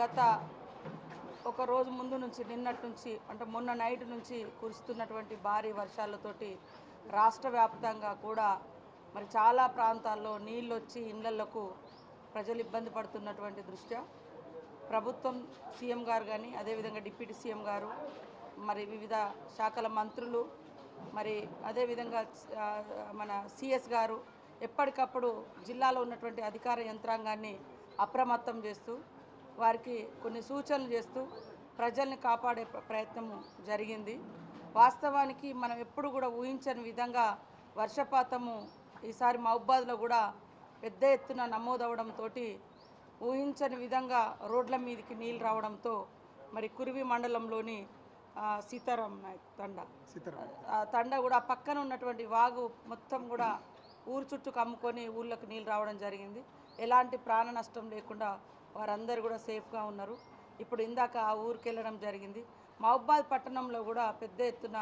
గత ఒక రోజు ముందు నుంచి నిన్నటి నుంచి అంటే మొన్న నైట్ నుంచి కురుస్తున్నటువంటి భారీ వర్షాలతోటి రాష్ట్ర వ్యాప్తంగా కూడా మరి చాలా ప్రాంతాల్లో నీళ్ళు వచ్చి ఇళ్ళలకు ప్రజలు ఇబ్బంది పడుతున్నటువంటి దృష్ట్యా? ప్రభుత్వం సీఎం గారు కానీ అదేవిధంగా డిప్యూటీ సీఎం గారు మరి వివిధ శాఖల మంత్రులు మరి అదేవిధంగా మన సిఎస్ గారు ఎప్పటికప్పుడు జిల్లాలో ఉన్నటువంటి అధికార యంత్రాంగాన్ని అప్రమత్తం చేస్తూ వారికి కొన్ని సూచనలు చేస్తూ ప్రజల్ని కాపాడే ప్ర- ప్రయత్నం జరిగింది. వాస్తవానికి మనం ఎప్పుడు కూడా ఊహించని విధంగా వర్షపాతము ఈసారి మహబాద్లో కూడా పెద్ద ఎత్తున నమోదవడంతో ఊహించని విధంగా రోడ్ల మీదకి నీళ్ళు రావడంతో మరి కురివి మండలంలోని సీతారాం నాయక్ తండా. ఆ తండ కూడా పక్కన ఉన్నటువంటి వాగు మొత్తం కూడా ఊరు చుట్టూ కమ్ముకొని ఊళ్ళకి నీళ్ళు రావడం జరిగింది. ఎలాంటి ప్రాణ నష్టం లేకుండా వారందరూ కూడా సేఫ్గా ఉన్నారు. ఇప్పుడు ఇందాక ఆ ఊరికి వెళ్ళడం జరిగింది. మహబాద్ పట్టణంలో కూడా పెద్ద ఎత్తున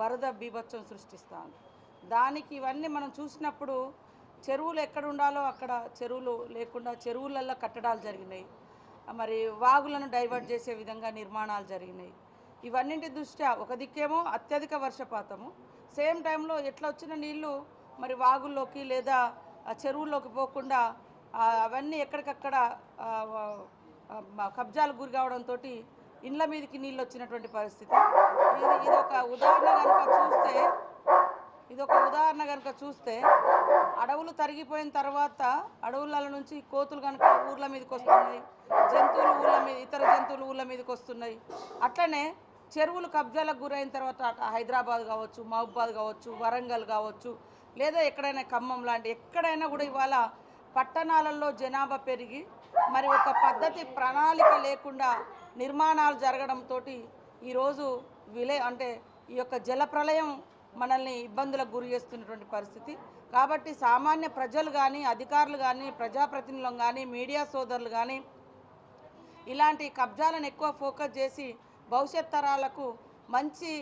వరద బీభత్సం సృష్టిస్తాను దానికి ఇవన్నీ మనం చూసినప్పుడు చెరువులు ఎక్కడ ఉండాలో అక్కడ చెరువులు లేకుండా చెరువులలో కట్టడాలు జరిగినాయి. మరి వాగులను డైవర్ట్ చేసే విధంగా నిర్మాణాలు జరిగినాయి. ఇవన్నింటి దృష్ట్యా ఒక దిక్కేమో అత్యధిక వర్షపాతము. సేమ్ టైంలో ఎట్లా వచ్చిన నీళ్ళు మరి వాగుల్లోకి లేదా ఆ చెరువుల్లోకి పోకుండా అవన్నీ ఎక్కడికక్కడ కబ్జాలకు గురి కావడంతో ఇండ్ల మీదకి నీళ్ళు వచ్చినటువంటి పరిస్థితి. ఇది ఇది ఒక ఉదాహరణ కనుక చూస్తే ఇది ఒక ఉదాహరణ కనుక చూస్తే అడవులు తరిగిపోయిన తర్వాత అడవుల నుంచి కోతులు కనుక ఊర్ల మీదకి వస్తున్నాయి జంతువులు ఊళ్ళ మీద ఇతర జంతువులు ఊళ్ళ మీదకి వస్తున్నాయి. అట్లనే చెరువులు కబ్జాలకు గురైన తర్వాత హైదరాబాద్ కావచ్చు మహబాద్ కావచ్చు వరంగల్ కావచ్చు లేదా ఎక్కడైనా ఖమ్మం లాంటి ఎక్కడైనా కూడా ఇవాళ పట్టణాలలో జనాభా పెరిగి మరి ఒక పద్ధతి ప్రణాళిక లేకుండా నిర్మాణాలు జరగడంతో ఈరోజు విలే అంటే ఈ యొక్క జల ప్రళయం మనల్ని ఇబ్బందులకు గురి చేస్తున్నటువంటి పరిస్థితి. కాబట్టి సామాన్య ప్రజలు కానీ అధికారులు కానీ ప్రజాప్రతినిధులు కానీ మీడియా సోదరులు కానీ ఇలాంటి కబ్జాలను ఎక్కువ ఫోకస్ చేసి భవిష్యత్ తరాలకు మంచి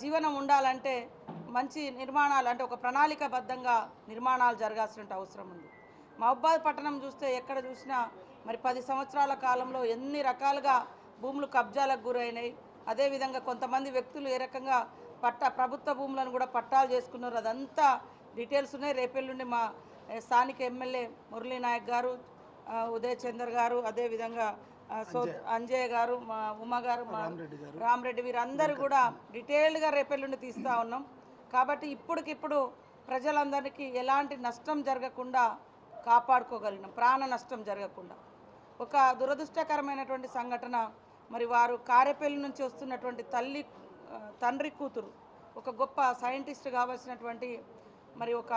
జీవనం ఉండాలంటే మంచి నిర్మాణాలు అంటే ఒక ప్రణాళికబద్ధంగా నిర్మాణాలు జరగాల్సిన అవసరం ఉంది. మహబాద్ పట్టణం చూస్తే ఎక్కడ చూసినా మరి పది సంవత్సరాల కాలంలో ఎన్ని రకాలుగా భూములు కబ్జాలకు గురైనాయి. అదేవిధంగా కొంతమంది వ్యక్తులు ఏ రకంగా పట్ట ప్రభుత్వ భూములను కూడా పట్టాలు చేసుకున్నారు. అదంతా డీటెయిల్స్ ఉన్నాయి. రేపెల్లుండి మా స్థానిక ఎమ్మెల్యే మురళీ నాయక్ గారు ఉదయ్ చందర్ గారు అదేవిధంగా సో అంజయ్. గారు మా ఉమా గారు మా రామరెడ్డి వీరందరూ కూడా డీటెయిల్డ్గా రేపెల్లుండి తీస్తూ ఉన్నాం. కాబట్టి ఇప్పటికిప్పుడు ప్రజలందరికీ ఎలాంటి నష్టం జరగకుండా కాపాడుకోగలిగినాం ప్రాణ నష్టం జరగకుండా. ఒక దురదృష్టకరమైనటువంటి సంఘటన మరి వారు కారేపల్లి నుంచి వస్తున్నటువంటి తల్లి తండ్రి కూతురు ఒక గొప్ప సైంటిస్ట్ కావాల్సినటువంటి మరి ఒక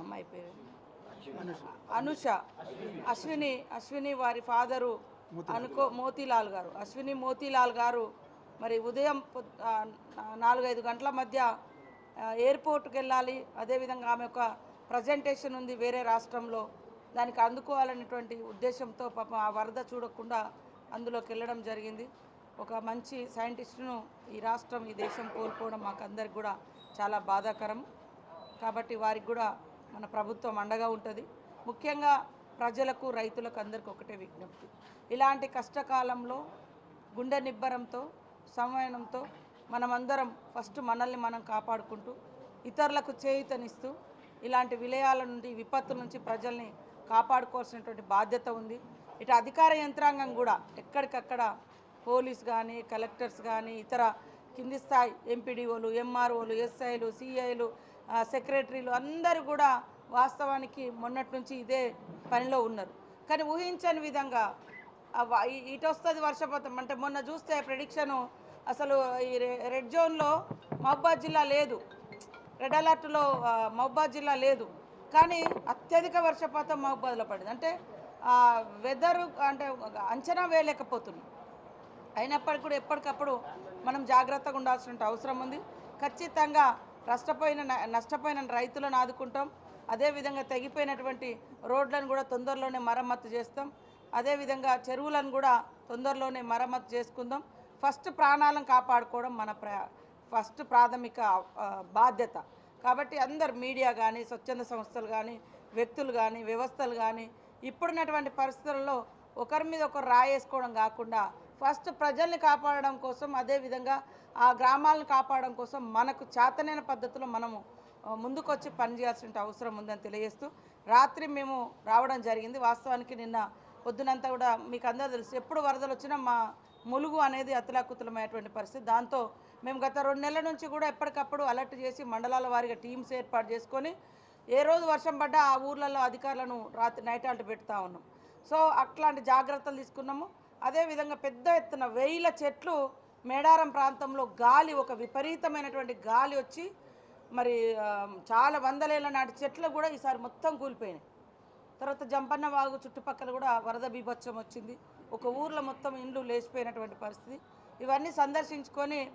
అమ్మాయి పేరు? అనుష. అశ్విని అశ్విని వారి ఫాదరు అనుకో మోతీలాల్ గారు. అశ్విని మోతీలాల్ గారు మరి ఉదయం నాలుగైదు గంటల మధ్య ఎయిర్పోర్ట్కి వెళ్ళాలి అదేవిధంగా ఆమె ఒక ప్రజెంటేషన్ ఉంది వేరే రాష్ట్రంలో. దానికి అందుకోవాలనేటువంటి ఉద్దేశంతో పాపం ఆ వరద చూడకుండా అందులోకి వెళ్ళడం జరిగింది. ఒక మంచి సైంటిస్టును ఈ రాష్ట్రం ఈ దేశం కోల్పోవడం మాకు అందరికి కూడా చాలా బాధాకరం. కాబట్టి వారికి కూడా మన ప్రభుత్వం అండగా ఉంటుంది. ముఖ్యంగా ప్రజలకు రైతులకు అందరికీ ఒకటే విజ్ఞప్తి. ఇలాంటి కష్టకాలంలో గుండె నిబ్బరంతో సమయంతో మనమందరం ఫస్ట్ మనల్ని మనం కాపాడుకుంటూ ఇతరులకు చేయుతనిస్తూ ఇలాంటి విలయాల నుండి విపత్తుల నుంచి ప్రజల్ని కాపాడుకోవాల్సినటువంటి బాధ్యత ఉంది. ఇటు అధికార యంత్రాంగం కూడా ఎక్కడికక్కడ పోలీస్ కానీ కలెక్టర్స్ కానీ ఇతర కింది స్థాయి ఎంపీడీఓలు ఎంఆర్ఓలు ఎస్ఐలు సిఐలు సెక్రటరీలు అందరూ కూడా వాస్తవానికి మొన్నటి నుంచి ఇదే పనిలో ఉన్నారు. కానీ ఊహించని విధంగా ఇటొస్తుంది ఇటు వస్తుంది వర్షపాతం. అంటే మొన్న చూస్తే ప్రిడిక్షను అసలు ఈ రెడ్ జోన్లో మహబాద్ జిల్లా లేదు. రెడ్ అలర్ట్లో మహబాద్ జిల్లా లేదు. కానీ అత్యధిక వర్షపాతం మహబాద్లో పడింది. అంటే వెదర్ అంటే ఒక అంచనా వేయలేకపోతున్నాం. అయినప్పటికీ కూడా ఎప్పటికప్పుడు మనం జాగ్రత్తగా ఉండాల్సిన అవసరం ఉంది. ఖచ్చితంగా నష్టపోయిన నష్టపోయిన రైతులను ఆదుకుంటాం. అదేవిధంగా తెగిపోయినటువంటి రోడ్లను కూడా తొందరలోనే మరమ్మతు చేస్తాం. అదేవిధంగా చెరువులను కూడా తొందరలోనే మరమ్మతు చేసుకుందాం. ఫస్ట్ ప్రాణాలను కాపాడుకోవడం మన ప్ర ఫస్ట్ ప్రాథమిక బాధ్యత. కాబట్టి అందరు మీడియా కానీ స్వచ్ఛంద సంస్థలు కానీ వ్యక్తులు కానీ వ్యవస్థలు కానీ ఇప్పుడున్నటువంటి పరిస్థితుల్లో ఒకరి మీద ఒకరు రాయేసుకోవడం కాకుండా ఫస్ట్ ప్రజల్ని కాపాడడం కోసం అదేవిధంగా ఆ గ్రామాలను కాపాడడం కోసం మనకు చేతనైన పద్ధతిలో మనము ముందుకొచ్చి పనిచేయాల్సిన అవసరం ఉందని తెలియజేస్తూ రాత్రి మేము రావడం జరిగింది. వాస్తవానికి నిన్న పొద్దునంతా కూడా మీకు అందరూ తెలుసు. ఎప్పుడు వరదలు వచ్చినా మా ములుగు అనేది అతలాకుతలమైనటువంటి పరిస్థితి. దాంతో మేము గత రెండు నెలల నుంచి కూడా ఎప్పటికప్పుడు అలర్ట్ చేసి మండలాల వారిగా టీమ్స్ ఏర్పాటు చేసుకొని ఏ రోజు వర్షం పడ్డా ఆ ఊర్లలో అధికారులను రాత్రి నైట్ ఆల్ట్ పెడతా ఉన్నాం. సో అట్లాంటి జాగ్రత్తలు తీసుకున్నాము. అదేవిధంగా పెద్ద ఎత్తున వేల చెట్లు మేడారం ప్రాంతంలో గాలి ఒక విపరీతమైనటువంటి గాలి వచ్చి మరి చాలా వందలేళ్ళ నాటి చెట్లు కూడా ఈసారి మొత్తం కూలిపోయినాయి. తర్వాత జంపన్న వాగు చుట్టుపక్కల కూడా వరద బీభత్సం వచ్చింది. ఒక ఊర్లో మొత్తం ఇండ్లు లేచిపోయినటువంటి పరిస్థితి. ఇవన్నీ సందర్శించుకొని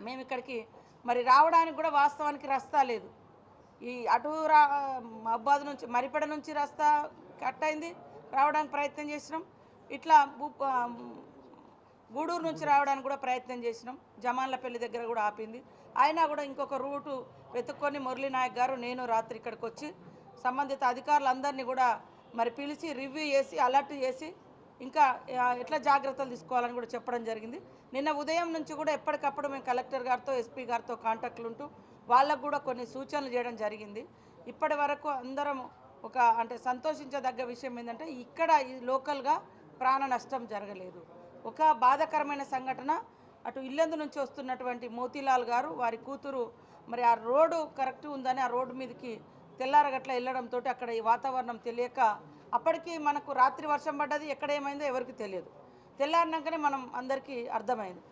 మేము ఇక్కడికి మరి రావడానికి కూడా వాస్తవానికి రస్తా లేదు. ఈ అటు రా మబ్బాద్ నుంచి మరిపెడ నుంచి రస్తా కట్ అయింది. రావడానికి ప్రయత్నం చేసినాం. ఇట్లా భూ- గూడూరు నుంచి రావడానికి కూడా ప్రయత్నం చేసినాం. జమాన్లపల్లి దగ్గర కూడా ఆపింది. అయినా కూడా ఇంకొక రూటు వెతుక్కొని మురళీ నాయక్ గారు నేను రాత్రి ఇక్కడికి వచ్చి సంబంధిత అధికారులందరినీ కూడా మరి పిలిచి రివ్యూ చేసి అలర్ట్ చేసి ఇంకా ఎట్లా జాగ్రత్తలు తీసుకోవాలని కూడా చెప్పడం జరిగింది. నిన్న ఉదయం నుంచి కూడా ఎప్పటికప్పుడు మేము కలెక్టర్ గారితో ఎస్పీ గారితో కాంటాక్ట్లు ఉంటూ వాళ్ళకు కూడా కొన్ని సూచనలు చేయడం జరిగింది. ఇప్పటి వరకు అందరం ఒక అంటే సంతోషించదగ్గ విషయం ఏంటంటే ఇక్కడ ఈ లోకల్గా ప్రాణ నష్టం జరగలేదు. ఒక బాధాకరమైన సంఘటన అటు ఇల్లెందు నుంచి వస్తున్నటువంటి మోతీలాల్ గారు వారి కూతురు మరి ఆ రోడ్డు కరెక్ట్ ఉందని ఆ రోడ్డు మీదకి తెల్లారగట్ల వెళ్ళడంతో అక్కడ ఈ వాతావరణం తెలియక అప్పటికి మనకు రాత్రి వర్షం పడ్డది ఎక్కడ ఏమైందో ఎవరికి తెలియదు. తెల్లారినాకనే మనం అందరికీ అర్థమైంది.